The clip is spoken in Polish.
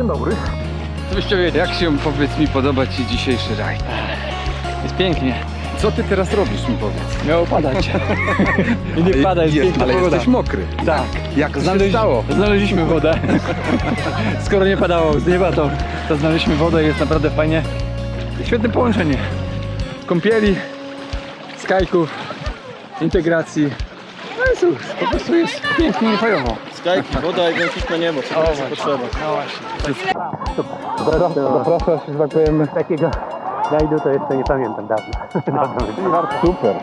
Dzień dobry. Co byście wiedzieli? Jak się, powiedz mi, podoba Ci dzisiejszy rajd? Jest pięknie. Co Ty teraz robisz, mi powiedz? Miało padać. I nie pada, jest, Jest, piękna ale pogoda. jesteś mokry. Tak. Jak to się Znaleźli- stało? Znaleźliśmy wodę. Skoro nie padało z nieba, to, to znaleźliśmy wodę i jest naprawdę fajnie. Świetne połączenie. Kąpieli, skajków, integracji. No cóż, po prostu jest pięknie i fajowo. Skajki, woda i błękitne niebo, co więcej potrzeba. No właśnie. Zapraszasz, że tak powiem, Takiego rajdu to jeszcze nie pamiętam dawno. super.